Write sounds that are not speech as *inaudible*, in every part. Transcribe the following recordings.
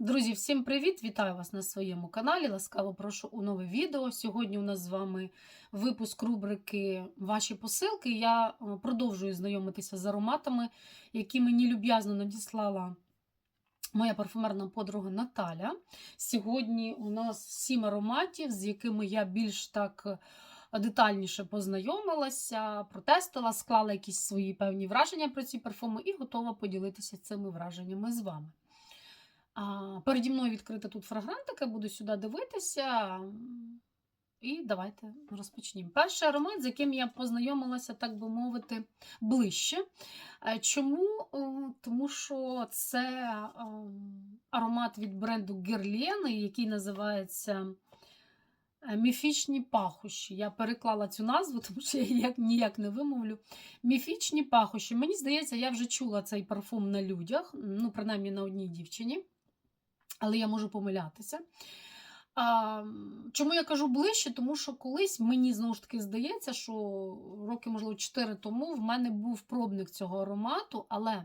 Друзі, всім привіт! Вітаю вас на своєму каналі. Ласкаво прошу у нове відео. Сьогодні у нас з вами випуск рубрики Ваші посилки. Я е, продовжую знайомитися з ароматами, які мені люб'язно надіслала моя парфумерна подруга Наталя. Сьогодні у нас сім ароматів, з якими я більш так е, детальніше познайомилася, протестила, склала якісь свої певні враження про ці парфуми і готова поділитися цими враженнями з вами. Переді мною відкрита тут фрагрантика, буду сюди дивитися. І давайте розпочнімо. Перший аромат, з яким я познайомилася, так би мовити, ближче. Е, Чому? Тому що це ем, аромат від бренду Guerlain, який називається е, Міфічні пахощі. Я переклала цю назву, *laughs* тому що я її ніяк не вимовлю. Міфічні пахощі. Мені здається, я вже чула цей парфум на людях, ну, принаймні на одній дівчині але я можу помилятися. А, Чому я кажу ближче? Тому що колись мені знову ж таки здається, що роки, можливо, 4 тому в мене був пробник цього аромату, але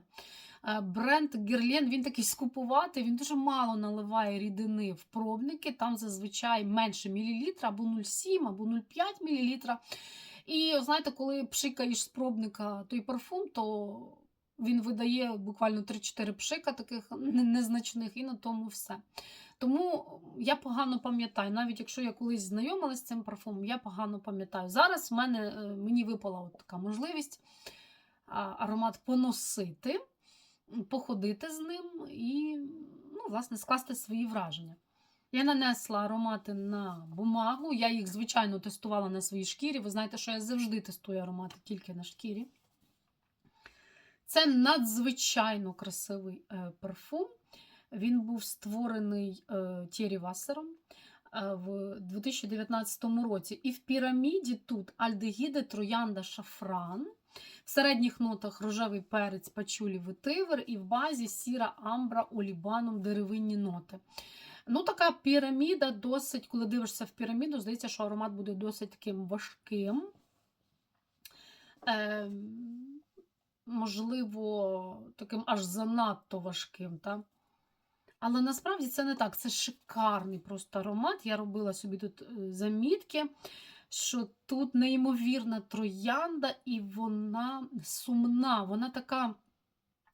е, бренд Guerlain, він такий скупуватий, він дуже мало наливає рідини в пробники, там зазвичай менше мілілітра, або 0,7, або 0,5 мілілітра. І знаєте, коли пшикаєш з пробника той парфум, то він видає буквально 3-4 пшика таких незначних, і на тому все. Тому я погано пам'ятаю, навіть якщо я колись знайомилася з цим парфумом, я погано пам'ятаю. Зараз в мене, е, мені випала от така можливість аромат поносити, походити з ним і, ну, власне, скласти свої враження. Я нанесла аромати на бумагу, я їх, звичайно, тестувала на своїй шкірі. Ви знаєте, що я завжди тестую аромати тільки на шкірі. Це надзвичайно красивий е, парфум. Він був створений е, Тєрі Вассером е, в 2019 році. І в піраміді тут альдегіди, троянда, шафран. В середніх нотах рожевий перець, пачулі, ветивер, і в базі сіра амбра, олібаном, деревинні ноти. Ну, така піраміда досить, коли дивишся в піраміду, здається, що аромат буде досить таким важким. Е, можливо, таким аж занадто важким. Та? Але насправді це не так. Це шикарний просто аромат. Я робила собі тут е, замітки, що тут неймовірна троянда, і вона сумна, вона така.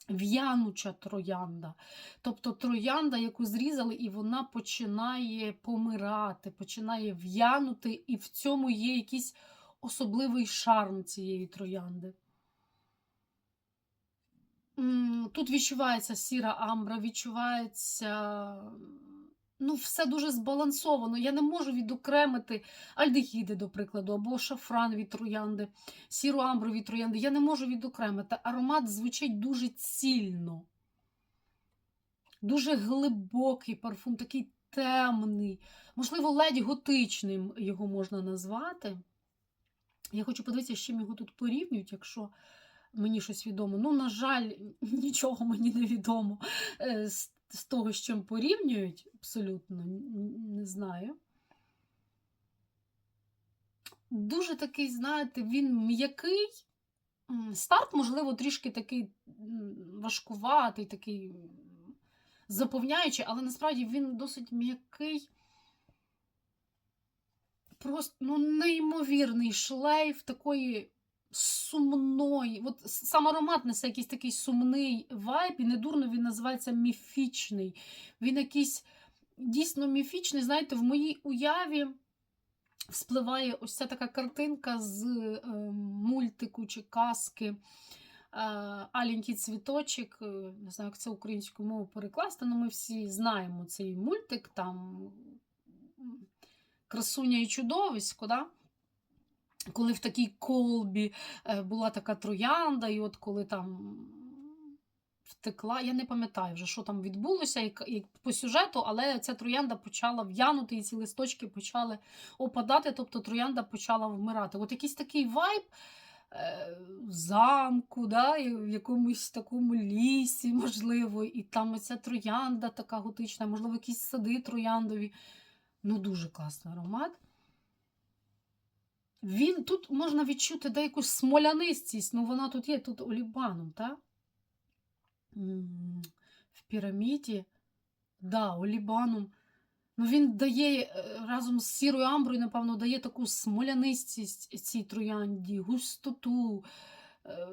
В'януча троянда. Тобто троянда, яку зрізали, і вона починає помирати, починає в'янути, і в цьому є якийсь особливий шарм цієї троянди. Тут відчувається сіра амбра, відчувається. Ну, все дуже збалансовано. Я не можу відокремити альдегіди, до прикладу, або шафран від троянди, сіру амбру від троянди. Я не можу відокремити. Аромат звучить дуже цільно, дуже глибокий парфум, такий темний, можливо, ледь готичним його можна назвати. Я хочу подивитися, з чим його тут порівнюють, якщо мені щось відомо. Ну, на жаль, *laughs* нічого мені не відомо е, з, того, з чим порівнюють, абсолютно не знаю. Дуже такий, знаєте, він м'який. Старт, можливо, трішки такий важкуватий, такий заповняючий, але насправді він досить м'який. Просто ну, неймовірний шлейф такої сумної. От Сам аромат несе якийсь такий сумний вайб, і недурно він називається міфічний. Він якийсь дійсно міфічний. Знаєте, в моїй уяві вспливає ось ця така картинка з е, мультику чи казки. Е, Аленький цвіточок, е, не знаю, як це українською мовою перекласти, але ми всі знаємо цей мультик, там красуня і чудовисько. Да? Коли в такій колбі е, була така троянда, і от коли там втекла, я не пам'ятаю вже, що там відбулося як, як по сюжету, але ця троянда почала в'янути, і ці листочки почали опадати, тобто троянда почала вмирати. От якийсь такий вайб. Е, замку, да, в якомусь такому лісі, можливо, і там ця троянда така готична, можливо, якісь сади трояндові. Ну, дуже класний аромат. Він тут можна відчути деяку смолянистість, ну вона тут є, тут олібаном, так? В піраміді Да, олібаном. Ну, він дає е, разом з сірою амброю, напевно, дає таку смолянистість цій троянді, густоту, е,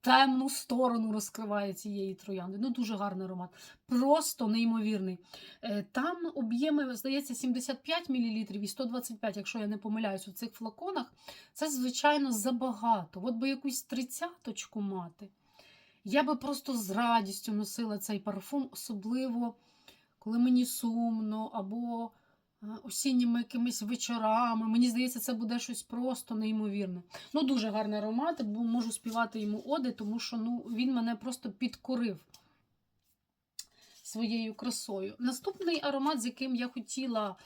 темну сторону розкриває цієї троянди. Ну, дуже гарний аромат. Просто неймовірний. Е, Там об'єми, здається, 75 мл і 125, якщо я не помиляюсь, у цих флаконах. Це, звичайно, забагато. От би якусь тридцяточку мати. Я би просто з радістю носила цей парфум, особливо коли мені сумно, або осінніми якимись вечорами. Мені здається, це буде щось просто неймовірне. Ну, дуже гарний аромат, бо можу співати йому оди, тому що ну, він мене просто підкорив своєю красою. Наступний аромат, з яким я хотіла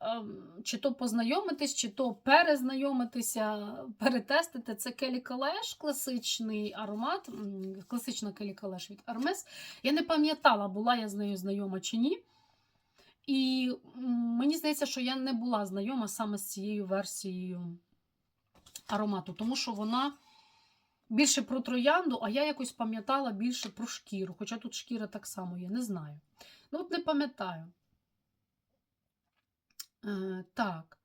ем, чи то познайомитись, чи то перезнайомитися, перетестити, це Келі Калеш, класичний аромат, класична Келі Калеш від Hermes. Я не пам'ятала, була я з нею знайома чи ні. І мені здається, що я не була знайома саме з цією версією аромату, тому що вона більше про троянду, а я якось пам'ятала більше про шкіру. Хоча тут шкіра так само є, не знаю. Ну, от не пам'ятаю. Е, так.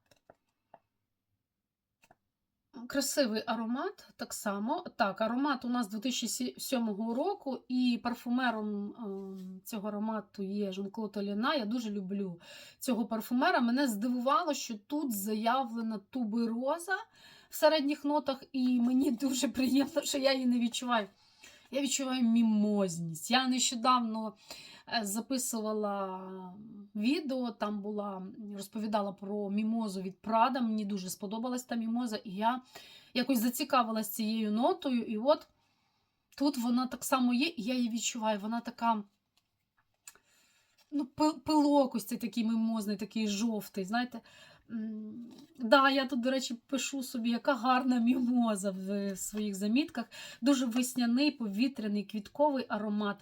Красивий аромат, так само. Так, аромат у нас 2007 року, і парфумером е, цього аромату є Жан-Клод Оліна. Я дуже люблю цього парфумера. Мене здивувало, що тут заявлена тубероза в середніх нотах, і мені дуже приємно, що я її не відчуваю. Я відчуваю мімозність. Я нещодавно записувала відео, там була, розповідала про мімозу від Прада. Мені дуже сподобалась та мімоза, і я якось зацікавилась цією нотою. І от тут вона так само є, і я її відчуваю. Вона така. Ну, пил- пилок ось цей такий мимозний, такий жовтий. Знаєте, да, я тут, до речі, пишу собі, яка гарна мімоза в своїх замітках. Дуже весняний, повітряний, квітковий аромат.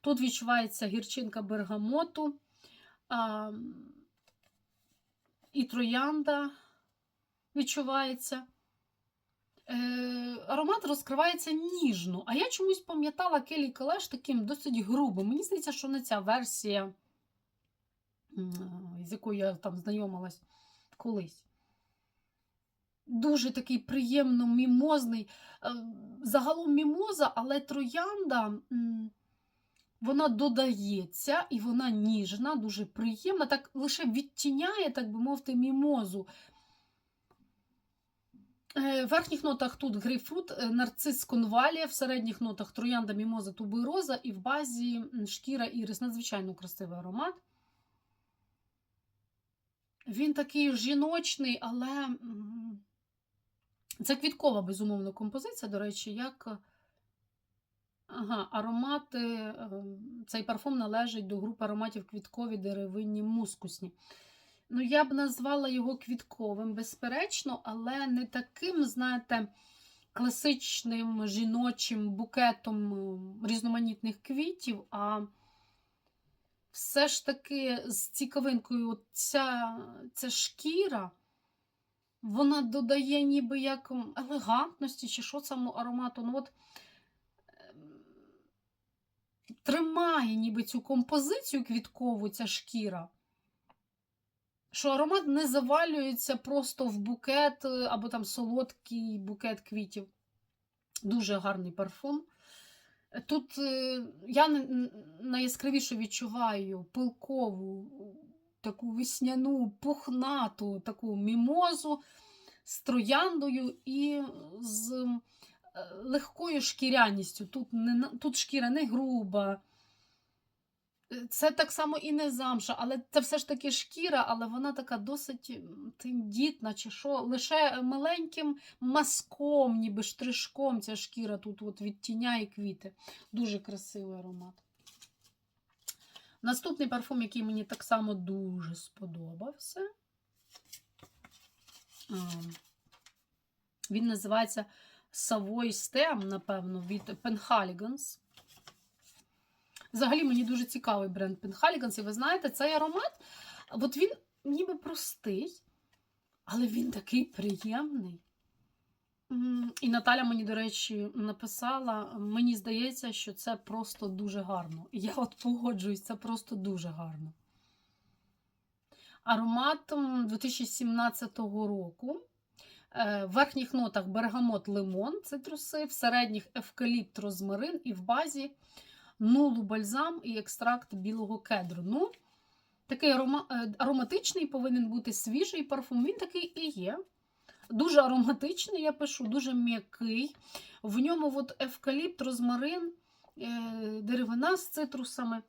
Тут відчувається гірчинка бергамоту а, і троянда відчувається. Е, аромат розкривається ніжно, а я чомусь пам'ятала Келі Калеш таким досить грубим. Мені здається, що не ця версія, з якою я там знайомилась колись. Дуже такий приємно мімозний. Е, Загалом мімоза, але троянда вона додається і вона ніжна, дуже приємна, так лише відтіняє, так би мовити, мімозу. Е, В верхніх нотах тут грейпфрут, е, нарцис конвалія, в середніх нотах троянда, мімоза, тубероза і в базі шкіра ірис. Надзвичайно красивий аромат. Він такий жіночний, але це квіткова, безумовно, композиція, до речі, як ага, аромати. е, Цей парфум належить до групи ароматів квіткові, деревинні, мускусні. Ну, я б назвала його квітковим, безперечно, але не таким, знаєте, класичним жіночим букетом е, різноманітних квітів, а все ж таки з цікавинкою ця, ця шкіра, вона додає ніби як елегантності чи що цьому аромату. Ну, от, ем, тримає ніби цю композицію квіткову, ця шкіра. Що аромат не завалюється просто в букет е, або там солодкий букет квітів. Дуже гарний парфум. Тут е, я найяскравіше відчуваю пилкову, таку весняну, пухнату таку мімозу з трояндою і з е, легкою шкіряністю. Тут, не, тут шкіра не груба. Е, Це так само і не замша, але це все ж таки шкіра, але вона така досить тендітна, чи що, лише маленьким мазком, ніби штришком ця шкіра тут от відтіняє квіти. Дуже красивий аромат. Наступний парфум, який мені так само дуже сподобався. Він називається Savoy Stem, напевно, від Penhaligons. Взагалі мені дуже цікавий бренд Penhaligons. І ви знаєте, цей аромат, от він ніби простий, але він такий приємний. І Наталя мені, до речі, написала: мені здається, що це просто дуже гарно. Я от погоджуюсь, це просто дуже гарно. Аромат 2017 року. Е, В верхніх нотах бергамот лимон, цитруси, в середніх евкаліпт розмарин і в базі нулу бальзам і екстракт білого кедру. Ну, такий е, ароматичний повинен бути свіжий парфум. Він такий і є. Дуже ароматичний, я пишу, дуже м'який. В ньому от евкаліпт, розмарин, е, деревина з цитрусами.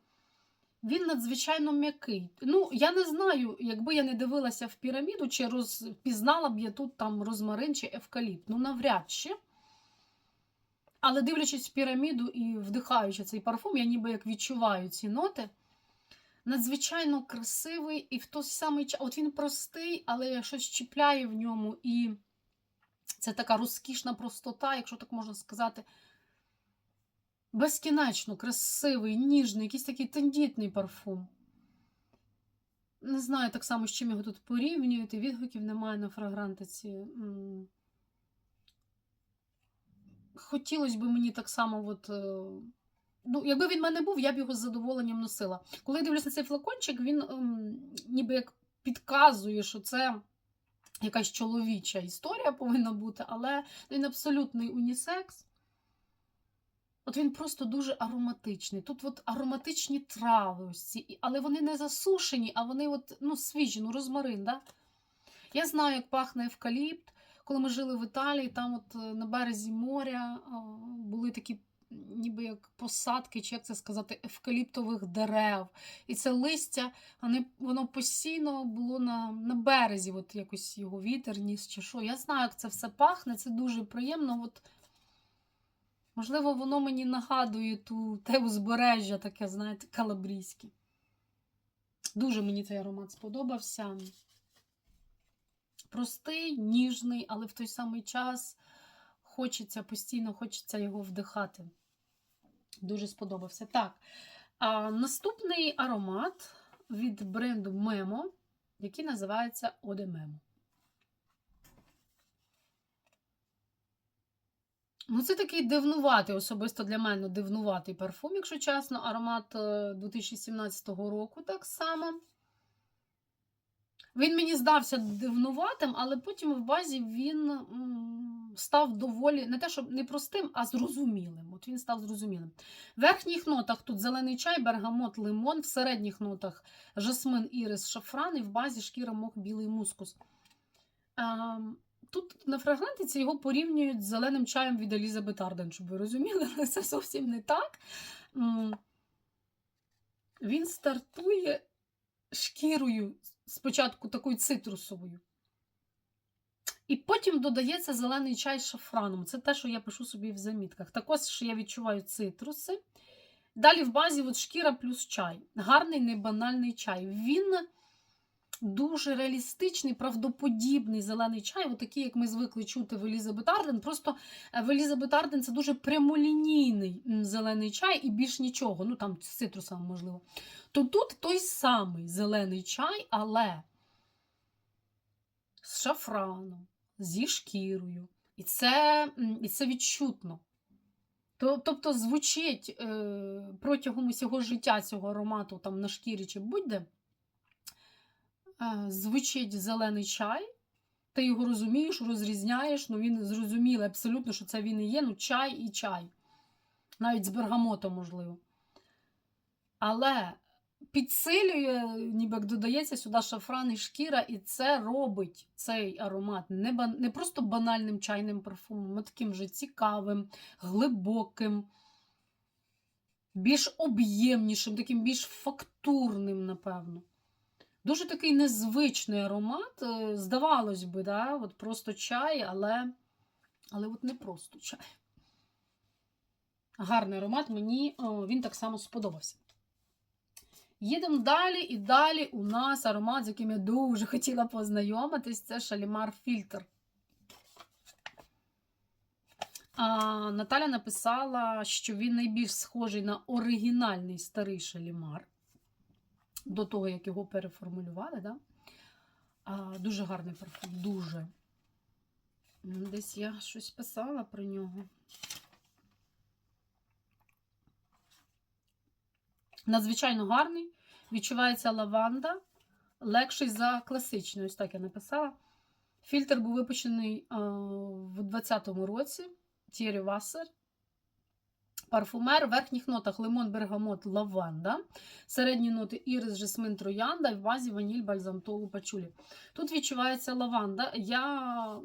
Він надзвичайно м'який. Ну, я не знаю, якби я не дивилася в піраміду, чи розпізнала б я тут там розмарин чи евкаліпт. Ну, навряд чи. Але дивлячись в піраміду і вдихаючи цей парфум, я ніби як відчуваю ці ноти. Надзвичайно красивий і в той самий час. От він простий, але щось чіпляє в ньому. І це така розкішна простота, якщо так можна сказати. Безкінечно красивий, ніжний, якийсь такий тендітний парфум. Не знаю так само, з чим його тут порівнюєте. Відгуків немає на фрагрантиці. Хотілося б мені так само, от, е, ну, якби він в мене був, я б його з задоволенням носила. Коли я дивлюся на цей флакончик, він ем, ніби як підказує, що це якась чоловіча історія повинна бути, але він абсолютний унісекс. От він просто дуже ароматичний. Тут от ароматичні трави, ось ці, але вони не засушені, а вони от, ну, свіжі, ну, розмарин. Да? Я знаю, як пахне евкаліпт. Коли ми жили в Італії, там от е, на березі моря були такі ніби як посадки, чи як це сказати, евкаліптових дерев. І це листя, воно постійно було на, на березі, от якось його вітер ніс чи що. Я знаю, як це все пахне, це дуже приємно. От, можливо, воно мені нагадує ту те узбережжя, таке, знаєте, калабрійське. Дуже мені цей аромат сподобався. Простий, ніжний, але в той самий час хочеться постійно хочеться його вдихати. Дуже сподобався. Так. А, наступний аромат від бренду Memo, який називається Ode Memo. Ну, це такий дивнуватий, особисто для мене дивнуватий парфум, якщо чесно. Аромат е, 2017 року так само. Він мені здався дивнуватим, але потім в базі він став доволі не те, щоб не простим, а зрозумілим. От він став зрозумілим. В верхніх нотах тут зелений чай, бергамот, лимон, в середніх нотах жасмин, ірис, шафран і в базі шкіра мох, білий мускус. А, тут на фрагрантиці його порівнюють з зеленим чаєм від Елізабет Арден, щоб ви розуміли, але це зовсім не так. Він стартує шкірою спочатку такою цитрусовою. І потім додається зелений чай з шафраном. Це те, що я пишу собі в замітках. Також я відчуваю цитруси. Далі в базі от шкіра плюс чай. Гарний, небанальний чай. Він дуже реалістичний, правдоподібний зелений чай, от такий, як ми звикли чути в Елізабет Арден. Просто е, в Елізабет Арден це дуже прямолінійний зелений чай і більш нічого. Ну там з цитрусом, можливо. То тут той самий зелений чай, але з шафраном, зі шкірою. І це, і це відчутно. Тобто звучить е, протягом усього життя цього аромату там на шкірі чи будь-де, е, звучить зелений чай, ти його розумієш, розрізняєш, ну він зрозумілий абсолютно, що це він і є, ну чай і чай. Навіть з бергамотом, можливо. Але підсилює, ніби як додається сюди шафран і шкіра, і це робить цей аромат не, бан... не просто банальним чайним парфумом, а таким вже цікавим, глибоким, більш об'ємнішим, таким більш фактурним, напевно. Дуже такий незвичний аромат. е, Здавалось би, да? от просто чай, але, але от не просто чай. Гарний аромат, мені він так само сподобався. Їдемо далі, і далі у нас аромат, з яким я дуже хотіла познайомитись, це Шалімар Фільтр. А, Наталя написала, що він найбільш схожий на оригінальний старий Шалімар. До того, як його переформулювали. Да? А, Дуже гарний парфум, дуже. Десь я щось писала про нього. Надзвичайно гарний. Відчувається лаванда. Легший за класичний. Ось так я написала. Фільтр був випущений а, в 2020 році. Thierry Wasser. Парфумер в верхніх нотах лимон, бергамот, лаванда. Середні ноти ірис, жасмин, троянда, в базі ваніль, бальзам, толу, пачулі. Тут відчувається лаванда. Я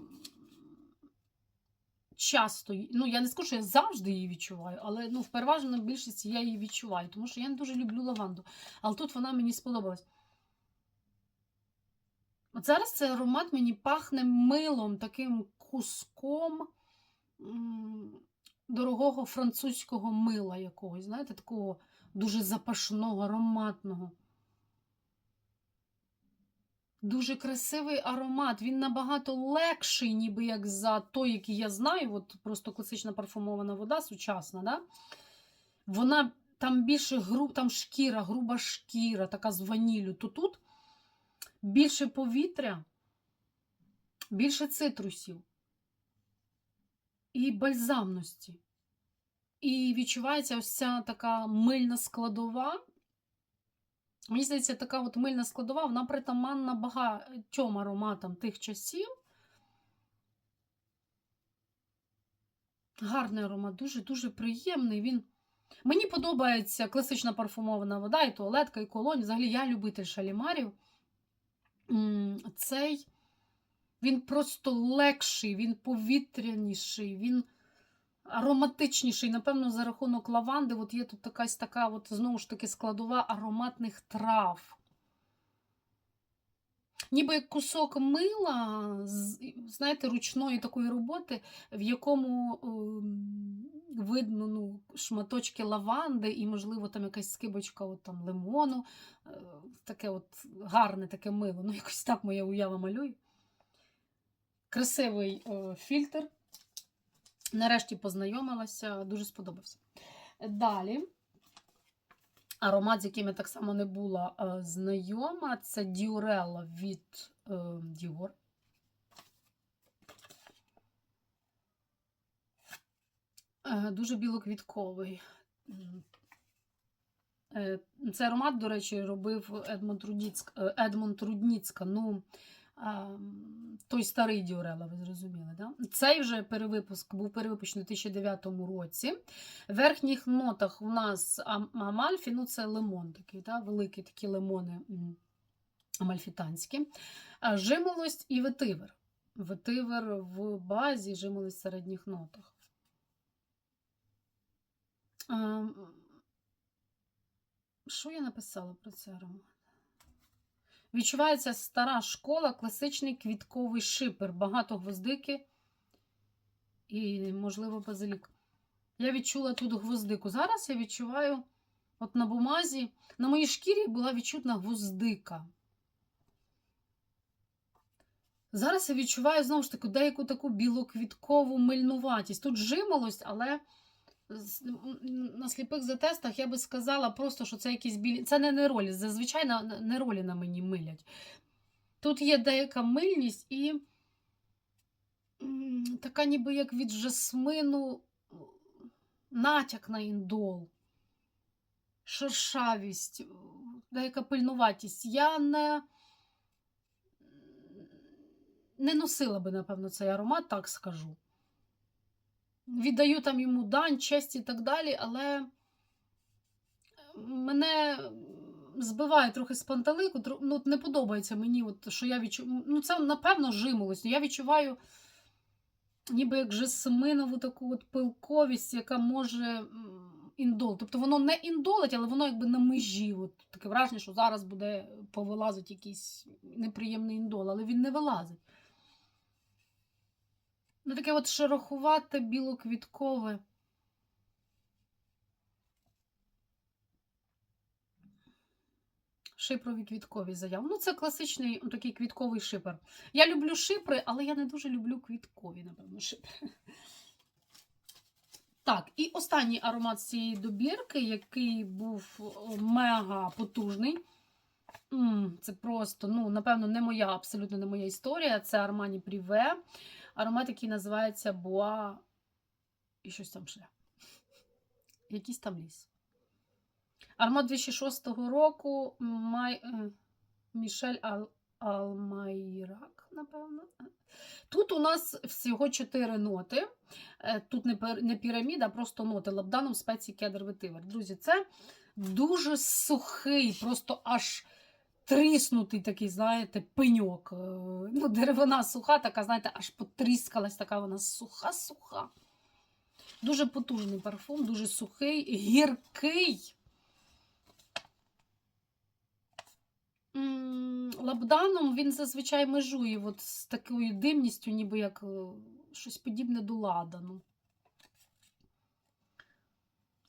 часто, ну я не скажу, що я завжди її відчуваю, але ну, в переважній більшості я її відчуваю, тому що я не дуже люблю лаванду. Але тут вона мені сподобалась. От зараз цей аромат мені пахне милом, таким куском дорогого французького мила якогось, знаєте, такого дуже запашного, ароматного. Дуже красивий аромат. Він набагато легший, ніби як за той, який я знаю. От просто класична парфумована вода, сучасна, да? Вона там більше груб, там шкіра, груба шкіра, така з ваніллю. То тут більше повітря, більше цитрусів і бальзамності. І відчувається ось ця така мильна складова. Мені здається, така от мильна складова, вона притаманна багатьом ароматам тих часів. Гарний аромат, дуже-дуже приємний. Він... Мені подобається класична парфумована вода, і туалетка, і колонь. Взагалі, я любитель шалімарів. Цей він просто легший, він повітряніший, він ароматичніший. Напевно, за рахунок лаванди, от є тут якась така, от, знову ж таки, складова ароматних трав. Ніби як кусок мила, знаєте, ручної такої роботи, в якому ем, видно ну, шматочки лаванди і, можливо, там якась скибочка от, там, лимону. Е, Таке от гарне таке мило. Ну, якось так моя уява малює. Красивий е, фільтр. Нарешті познайомилася, дуже сподобався. Далі. Аромат, з яким я так само не була е, знайома, це Діорелла від е, Dior. Е, дуже білоквітковий. Цей аромат, до речі, робив Едмонд Рудніцьк, е, Едмонд Рудніцька. Ну, той старий Діорелла, ви зрозуміли, да? Цей вже перевипуск був перевипущений у 2009 році. В верхніх нотах у нас ам- Амальфі, ну це лимон такий, да? великі такі лимони амальфітанські. Жимолость і ветивер. Ветивер в базі, жимолость в середніх нотах. Що я написала про цей аромат? Відчувається стара школа, класичний квітковий шипер, багато гвоздики і, можливо, базилік. Я відчула тут гвоздику. Зараз я відчуваю, от на бумазі, на моїй шкірі була відчутна гвоздика. Зараз я відчуваю знову ж таки деяку таку білоквіткову мильнуватість. Тут жимолость, але на сліпих затестах я би сказала просто, що це якісь білі. Це не неролі. Зазвичай неролі на мені милять. Тут є деяка мильність і така ніби як від жасмину натяк на індол, шершавість, деяка пильнуватість. Я не, не носила би, напевно, цей аромат, так скажу. Віддаю там йому дань, честь і так далі, але мене збиває трохи з пантелику. Ну, не подобається мені, от, що я відчуваю. Ну, це, напевно, жимолость. Я відчуваю ніби як жасминову таку от пилковість, яка може індол. Тобто воно не індолить, але воно якби на межі. От, таке враження, що зараз буде повилазить якийсь неприємний індол, але він не вилазить. Ну, таке от шерохувате, білоквіткове. Шипрові квіткові заяви. Ну, це класичний ну, такий квітковий шипер. Я люблю шипри, але я не дуже люблю квіткові, напевно, шипри. Так, і останній аромат з цієї добірки, який був мега потужний. Це просто, ну, напевно, не моя, абсолютно не моя історія. Це Armani Privé. Аромат, який називається Боа і щось там ще. Якийсь там ліс. Аромат 2006 року Май... е, Мішель Ал... Алмайрак, напевно. Тут у нас всього 4 ноти. Е, Тут не піраміда, а просто ноти. Лабданом спеції кедр ветивер. Друзі, це дуже сухий, просто аж тріснутий такий, знаєте, пеньок. Е, Ну, деревина суха, така, знаєте, аж потріскалась, така вона суха-суха. Дуже потужний парфум, дуже сухий, гіркий. Лабданом він зазвичай межує от з такою димністю, ніби як е, щось подібне до ладану.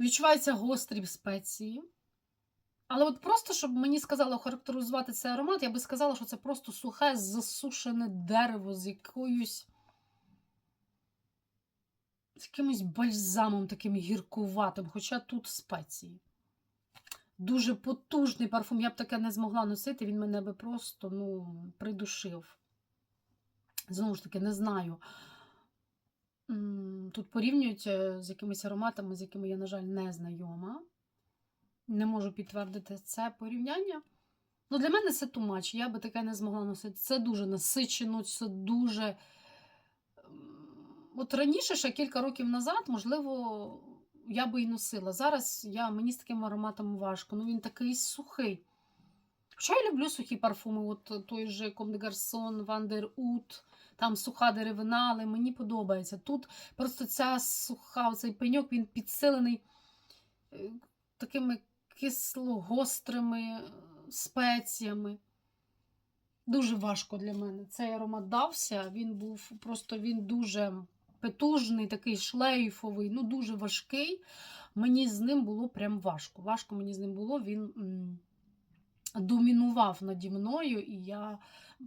Відчуваються гострі спеції. Але от просто, щоб мені сказали охарактеризувати цей аромат, я би сказала, що це просто сухе, засушене дерево з якоюсь. з якимось бальзамом таким гіркуватим, хоча тут спеції. Дуже потужний парфум. Я б таке не змогла носити, він мене би просто ну, придушив. Знову ж таки, не знаю. Тут порівнюють е, з якимись ароматами, з якими я, на жаль, не знайома. Не можу підтвердити це порівняння. Ну, для мене це тумач. Я би таке не змогла носити. Це дуже насичено, це дуже. От раніше, ще кілька років назад, можливо, я би і носила. Зараз я, мені з таким ароматом важко. Ну, він такий сухий. Хоча я люблю сухі парфуми, от той же Comme des Garçons, Van der там суха деревина, але мені подобається. Тут просто ця суха, цей пеньок, він підсилений е, такими кисло-гострими е, спеціями. Дуже важко для мене. Цей аромат дався, він був просто він дуже потужний, такий шлейфовий, ну дуже важкий. Мені з ним було прям важко. Важко мені з ним було. Він домінував наді мною, і я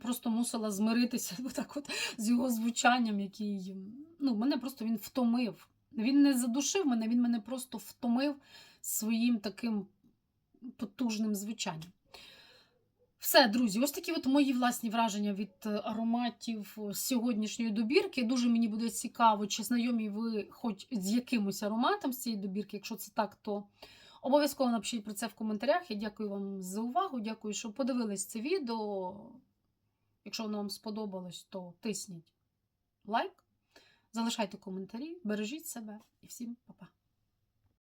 просто мусила змиритися *laughs* отак от, з його звучанням, який ну, мене просто він втомив. Він не задушив мене, він мене просто втомив своїм таким потужним звучанням. Все, друзі, ось такі от мої власні враження від е, ароматів е, сьогоднішньої добірки. Дуже мені буде цікаво, чи знайомі ви хоч з якимось ароматом з цієї добірки. Якщо це так, то обов'язково напишіть про це в коментарях. Я дякую вам за увагу. Дякую, що подивились це відео. Якщо воно вам сподобалось, то тисніть лайк, залишайте коментарі, бережіть себе і всім па-па.